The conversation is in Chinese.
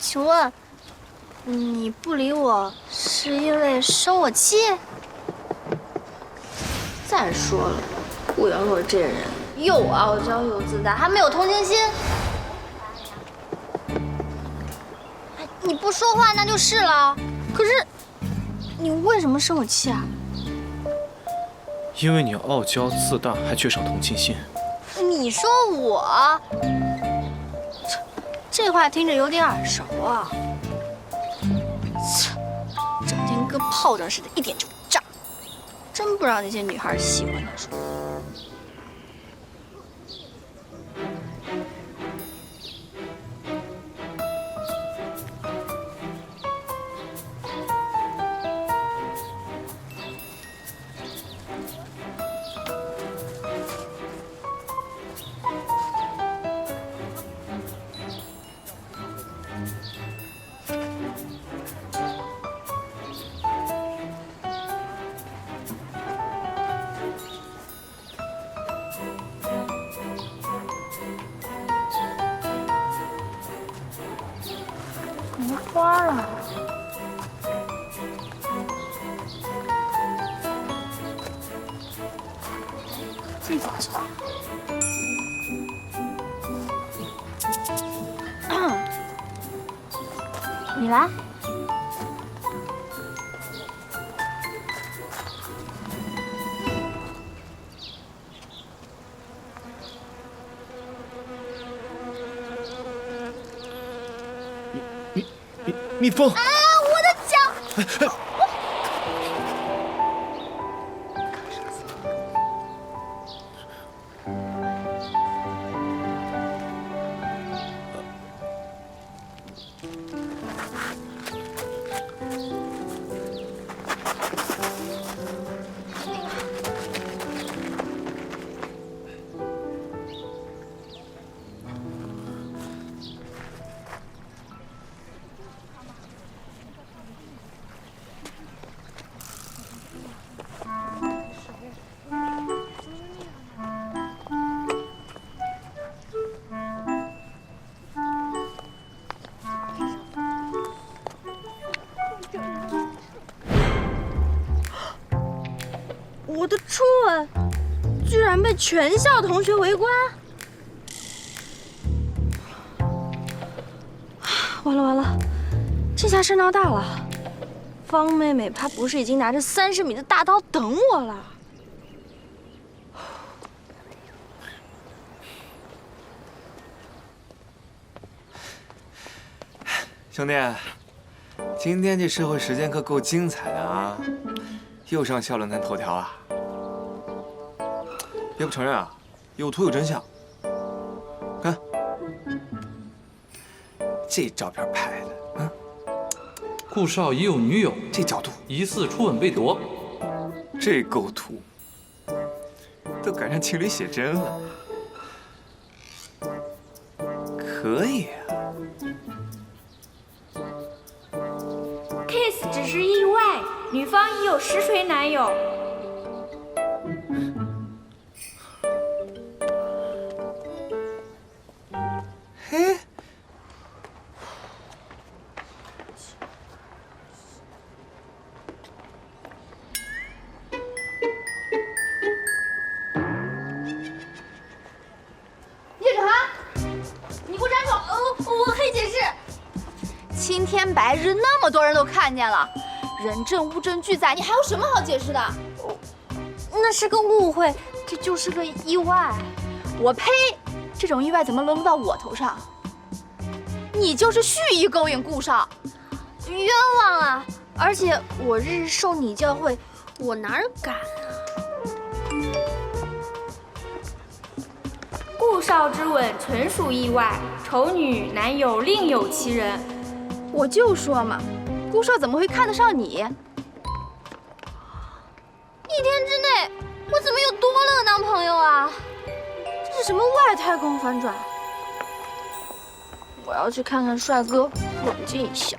请问你不理我是因为生我气？再说了，顾瑶若这人又傲娇又自大，还没有同情心。哎你不说话那就是了。可是你为什么生我气啊？因为你傲娇自大，还缺少同情心。你说我，这话听着有点耳熟啊。切整天跟炮仗似的，一点就炸，真不知道那些女孩喜欢他什么。花了。这个知道。你来。蜜蜜蜂，啊，我的脚！我的初吻居然被全校同学围观！完了完了，这下事闹大了。方妹妹她不是已经拿着三十米的大刀等我了？兄弟，今天这社会实践课够精彩的啊！又上校论坛头条啊！别不承认啊，有图有真相。看，这照片拍的，啊，顾少已有女友，这角度，疑似初吻被夺。这构图，都赶上情侣写真了，可以啊。Kiss 只是意外，女方已有实锤男友。嘿，叶子涵，你给我站住！呃，我可以解释。青天白日，那么多人都看见了，人证物证俱在，你还有什么好解释的？那是个误会，这就是个意外。我呸！这种意外怎么轮不到我头上？你就是蓄意勾引顾少，冤枉啊！而且我日日受你教诲，我哪敢啊？顾少之吻纯属意外，丑女男友另有其人。我就说嘛，顾少怎么会看得上你？一天之内，我怎么又多了个男朋友啊？这是什么外太空反转？我要去看看帅哥，冷静一下。